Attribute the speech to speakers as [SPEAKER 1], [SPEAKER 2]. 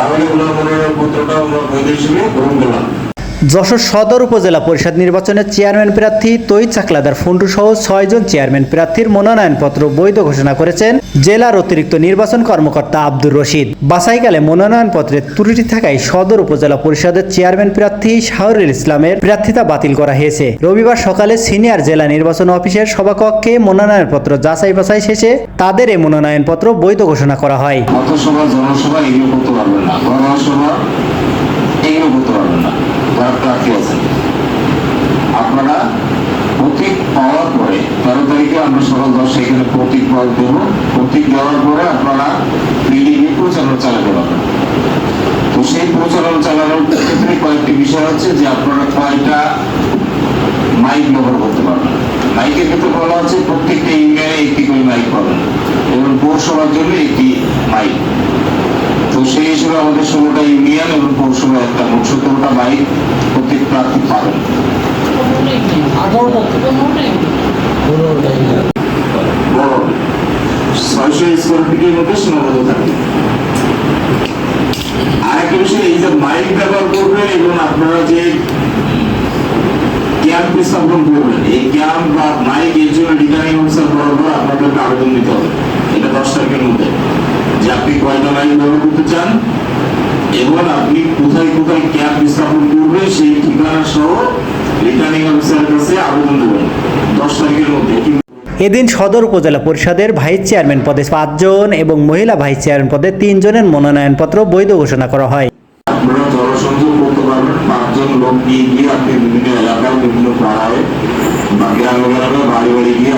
[SPEAKER 1] తావలి గులాబులో కూతుంటాం మా ప్రదేశమే గురుంగుల
[SPEAKER 2] যশোর সদর উপজেলা পরিষদ নির্বাচনে চেয়ারম্যান প্রার্থী তৈ চাকলাদার ফন্টু সহ ছয়জন চেয়ারম্যান প্রার্থীর মনোনয়নপত্র বৈধ ঘোষণা করেছেন জেলার অতিরিক্ত নির্বাচন কর্মকর্তা আব্দুর রশিদ। বাছাইকালে মনোনয়নপত্রে ত্রুটি থাকায় সদর উপজেলা পরিষদের চেয়ারম্যান প্রার্থী শাহরুল ইসলামের প্রার্থিতা বাতিল করা হয়েছে। রবিবার সকালে সিনিয়র জেলা নির্বাচন অফিসের সভাকক্ষে মনোনয়নপত্র যাচাই বাছাই শেষে তাদের এই মনোনয়নপত্র বৈধ ঘোষণা করা হয়।
[SPEAKER 1] আপনারা প্রতীক পাওয়ার পরে তেরো তারিখে আমরা সকাল দশ এখানে প্রতীক পাওয়া দেব প্রতীক দেওয়ার পরে আপনারা বিডিবি প্রচারণা চালাতে পারবেন। তো সেই প্রচারণা চালানোর ক্ষেত্রে কয়েকটি বিষয় হচ্ছে যে আপনারা কয়টা মাইক ব্যবহার করতে পারবেন। মাইকের ক্ষেত্রে বলা হচ্ছে প্রত্যেকটা ইউনিয়নে একটি করে মাইক পাবেন এবং পৌরসভার জন্য একটি মাইক তো সেই হিসেবে আমাদের ষোলোটা ইউনিয়ন এবং পৌরসভা একটা মোট সতেরোটা মাইক প্রত্যেক প্রার্থী পাবেন। যে এবং আপনি কয়টা মাইক ব্যবহার করতে চান এবং আপনি কোথায় কোথায় ক্যাম্প স্থাপন করবেন সেই ঠিকানা সহ রিটার্নিং অফিসারের কাছে আবেদন দেবেন দশ তারিখের মধ্যে।
[SPEAKER 2] এদিন সদর উপজেলা পরিষদের ভাইস চেয়ারম্যান পদে পাঁচজন এবং মহিলা ভাইস চেয়ারম্যান পদে তিনজনের মনোনয়নপত্র বৈধ ঘোষণা করা হয়।
[SPEAKER 1] আপনারা জনসংযোগ করতে পারবেন। পাঁচজন লোক নিয়ে গিয়ে আপনি বিভিন্ন এলাকায় বিভিন্ন পাড়ায় বা গ্রামে গ্রামে বাড়ি বাড়ি গিয়ে